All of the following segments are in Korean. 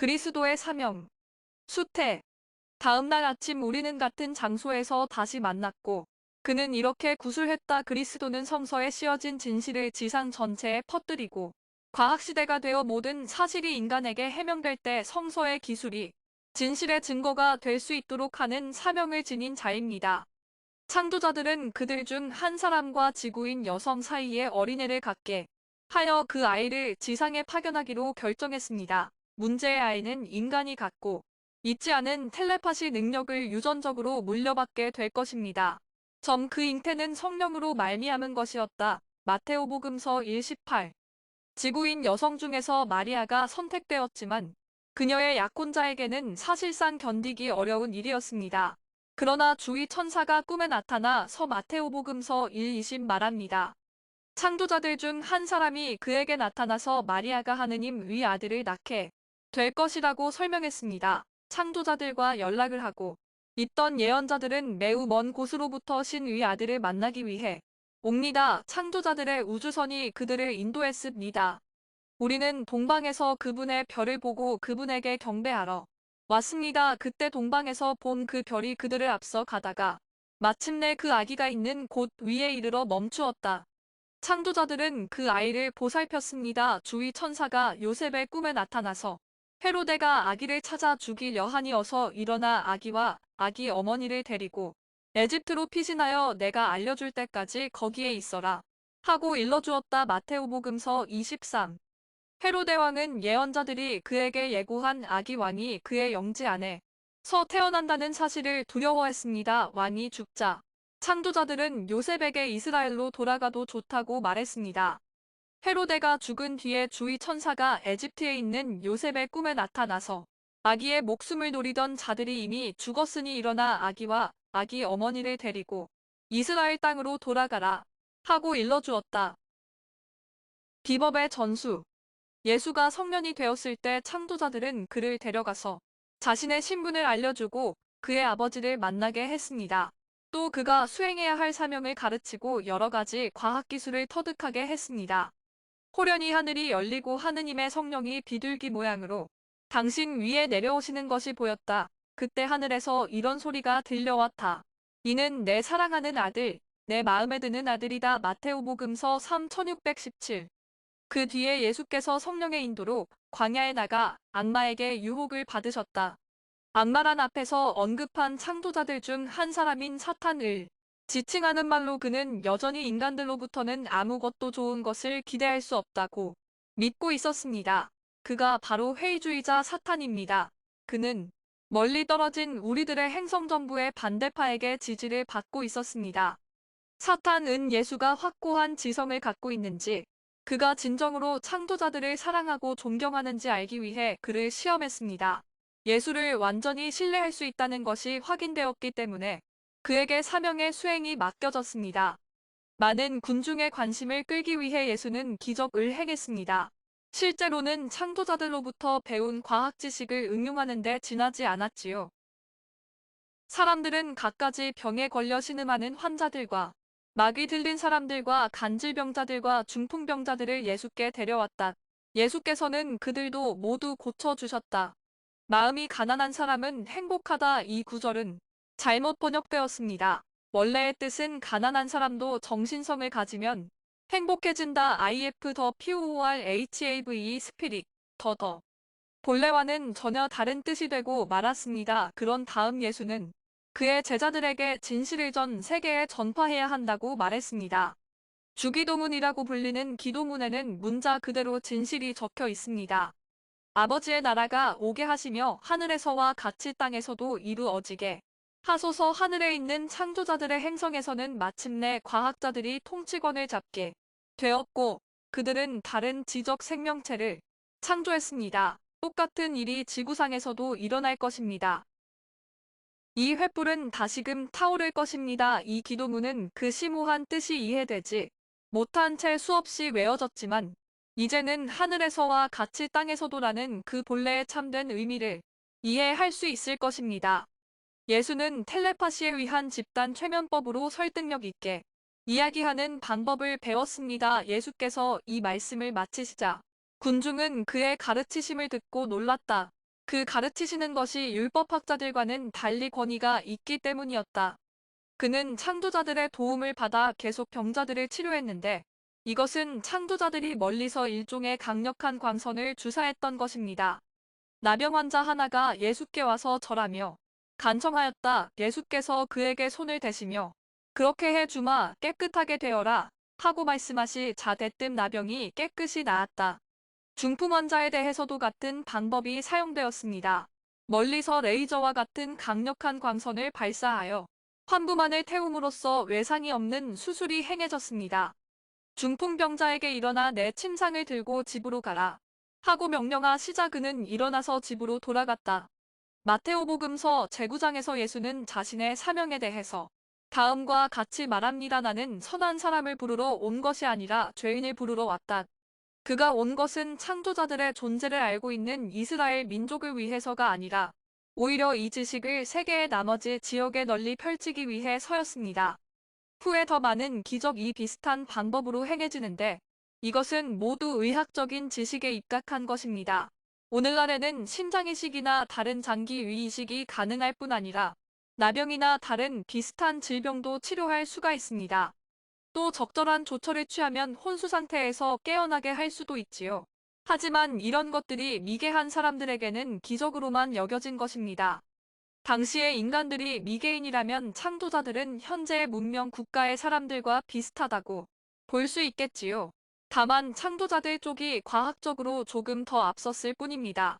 그리스도의 사명. 수태. 다음날 아침 우리는 같은 장소에서 다시 만났고 그는 이렇게 구술했다. 그리스도는 성서에 씌어진 진실을 지상 전체에 퍼뜨리고 과학시대가 되어 모든 사실이 인간에게 해명될 때 성서의 기술이 진실의 증거가 될 수 있도록 하는 사명을 지닌 자입니다. 창조자들은 그들 중 한 사람과 지구인 여성 사이에 어린애를 갖게 하여 그 아이를 지상에 파견하기로 결정했습니다. 문제의 아이는 인간이 갖고 있지 않은 텔레파시 능력을 유전적으로 물려받게 될 것입니다. 점 그 잉태는 성령으로 말미암은 것이었다. 마테오복음서 1:18 지구인 여성 중에서 마리아가 선택되었지만 그녀의 약혼자에게는 사실상 견디기 어려운 일이었습니다. 그러나 주의 천사가 꿈에 나타나 서 마테오복음서 1:20 말합니다. 창조자들 중 한 사람이 그에게 나타나서 마리아가 하느님 위 아들을 낳게 될 것이라고 설명했습니다. 창조자들과 연락을 하고 있던 예언자들은 매우 먼 곳으로부터 신위 아들을 만나기 위해 옵니다. 창조자들의 우주선이 그들을 인도했습니다. 우리는 동방에서 그분의 별을 보고 그분에게 경배하러 왔습니다. 그때 동방에서 본 그 별이 그들을 앞서 가다가 마침내 그 아기가 있는 곳 위에 이르러 멈추었다. 창조자들은 그 아이를 보살폈습니다. 주위 천사가 요셉의 꿈에 나타나서 헤로데가 아기를 찾아 죽이려 하니 어서 일어나 아기와 아기 어머니를 데리고 에집트로 피신하여 내가 알려줄 때까지 거기에 있어라. 하고 일러주었다. 마테오복음서 23 헤로데 왕은 예언자들이 그에게 예고한 아기 왕이 그의 영지 안에 서 태어난다는 사실을 두려워했습니다. 왕이 죽자 창조자들은 요셉에게 이스라엘로 돌아가도 좋다고 말했습니다. 헤로데가 죽은 뒤에 주의 천사가 에집트에 있는 요셉의 꿈에 나타나서 아기의 목숨을 노리던 자들이 이미 죽었으니 일어나 아기와 아기 어머니를 데리고 이스라엘 땅으로 돌아가라 하고 일러주었다. 비법의 전수 예수가 성년이 되었을 때 창조자들은 그를 데려가서 자신의 신분을 알려주고 그의 아버지를 만나게 했습니다. 또 그가 수행해야 할 사명을 가르치고 여러 가지 과학기술을 터득하게 했습니다. 호련히 하늘이 열리고 하느님의 성령이 비둘기 모양으로 당신 위에 내려오시는 것이 보였다. 그때 하늘에서 이런 소리가 들려왔다. 이는 내 사랑하는 아들, 내 마음에 드는 아들이다. 마테오복음서 3617. 그 뒤에 예수께서 성령의 인도로 광야에 나가 악마에게 유혹을 받으셨다. 악마란 앞에서 언급한 창조자들 중 한 사람인 사탄을 지칭하는 말로 그는 여전히 인간들로부터는 아무것도 좋은 것을 기대할 수 없다고 믿고 있었습니다. 그가 바로 회의주의자 사탄입니다. 그는 멀리 떨어진 우리들의 행성 정부의 반대파에게 지지를 받고 있었습니다. 사탄은 예수가 확고한 지성을 갖고 있는지 그가 진정으로 창조자들을 사랑하고 존경하는지 알기 위해 그를 시험했습니다. 예수를 완전히 신뢰할 수 있다는 것이 확인되었기 때문에 그에게 사명의 수행이 맡겨졌습니다. 많은 군중의 관심을 끌기 위해 예수는 기적을 행했습니다. 실제로는 창조자들로부터 배운 과학 지식을 응용하는 데 지나지 않았지요. 사람들은 갖가지 병에 걸려 신음하는 환자들과 마귀 들린 사람들과 간질병자들과 중풍병자들을 예수께 데려왔다. 예수께서는 그들도 모두 고쳐주셨다. 마음이 가난한 사람은 행복하다 이 구절은 잘못 번역되었습니다. 원래의 뜻은 가난한 사람도 정신성을 가지면 행복해진다 IF 더 POR HAVE 스피릿 더 더. 본래와는 전혀 다른 뜻이 되고 말았습니다. 그런 다음 예수는 그의 제자들에게 진실을 전 세계에 전파해야 한다고 말했습니다. 주기도문이라고 불리는 기도문에는 문자 그대로 진실이 적혀 있습니다. 아버지의 나라가 오게 하시며 하늘에서와 같이 땅에서도 이루어지게 하소서 하늘에 있는 창조자들의 행성에서는 마침내 과학자들이 통치권을 잡게 되었고 그들은 다른 지적 생명체를 창조했습니다. 똑같은 일이 지구상에서도 일어날 것입니다. 이 횃불은 다시금 타오를 것입니다. 이 기도문은 그 심오한 뜻이 이해되지 못한 채 수없이 외워졌지만 이제는 하늘에서와 같이 땅에서도라는 그 본래의 참된 의미를 이해할 수 있을 것입니다. 예수는 텔레파시에 의한 집단 최면법으로 설득력 있게 이야기하는 방법을 배웠습니다. 예수께서 이 말씀을 마치시자 군중은 그의 가르치심을 듣고 놀랐다. 그 가르치시는 것이 율법학자들과는 달리 권위가 있기 때문이었다. 그는 창조자들의 도움을 받아 계속 병자들을 치료했는데 이것은 창조자들이 멀리서 일종의 강력한 광선을 주사했던 것입니다. 나병 환자 하나가 예수께 와서 절하며 간청하였다. 예수께서 그에게 손을 대시며 그렇게 해 주마 깨끗하게 되어라 하고 말씀하시 자대뜸 나병이 깨끗이 나았다. 중풍 환자에 대해서도 같은 방법이 사용되었습니다. 멀리서 레이저와 같은 강력한 광선을 발사하여 환부만을 태움으로써 외상이 없는 수술이 행해졌습니다. 중풍병자에게 일어나 내 침상을 들고 집으로 가라. 하고 명령하 시자 그는 일어나서 집으로 돌아갔다. 마테오복음서 제9장에서 예수는 자신의 사명에 대해서 다음과 같이 말합니다. 나는 선한 사람을 부르러 온 것이 아니라 죄인을 부르러 왔다. 그가 온 것은 창조자들의 존재를 알고 있는 이스라엘 민족을 위해서가 아니라 오히려 이 지식을 세계의 나머지 지역에 널리 펼치기 위해 서였습니다. 후에 더 많은 기적이 비슷한 방법으로 행해지는데 이것은 모두 의학적인 지식에 입각한 것입니다. 오늘날에는 심장이식이나 다른 장기 위이식이 가능할 뿐 아니라 나병이나 다른 비슷한 질병도 치료할 수가 있습니다. 또 적절한 조처를 취하면 혼수 상태에서 깨어나게 할 수도 있지요. 하지만 이런 것들이 미개한 사람들에게는 기적으로만 여겨진 것입니다. 당시의 인간들이 미개인이라면 창조자들은 현재의 문명 국가의 사람들과 비슷하다고 볼 수 있겠지요. 다만 창조자들 쪽이 과학적으로 조금 더 앞섰을 뿐입니다.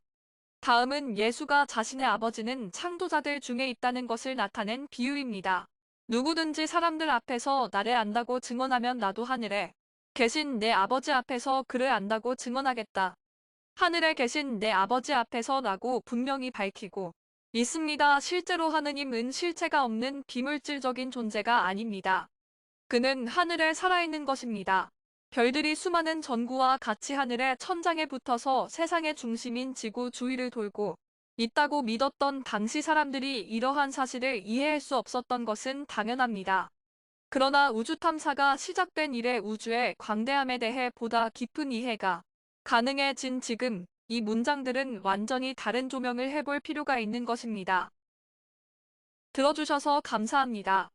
다음은 예수가 자신의 아버지는 창조자들 중에 있다는 것을 나타낸 비유입니다. 누구든지 사람들 앞에서 나를 안다고 증언하면 나도 하늘에 계신 내 아버지 앞에서 그를 안다고 증언하겠다. 하늘에 계신 내 아버지 앞에서 라고 분명히 밝히고 있습니다. 실제로 하느님은 실체가 없는 비물질적인 존재가 아닙니다. 그는 하늘에 살아있는 것입니다. 별들이 수많은 전구와 같이 하늘의 천장에 붙어서 세상의 중심인 지구 주위를 돌고 있다고 믿었던 당시 사람들이 이러한 사실을 이해할 수 없었던 것은 당연합니다. 그러나 우주 탐사가 시작된 이래 우주의 광대함에 대해 보다 깊은 이해가 가능해진 지금 이 문장들은 완전히 다른 조명을 해볼 필요가 있는 것입니다. 들어주셔서 감사합니다.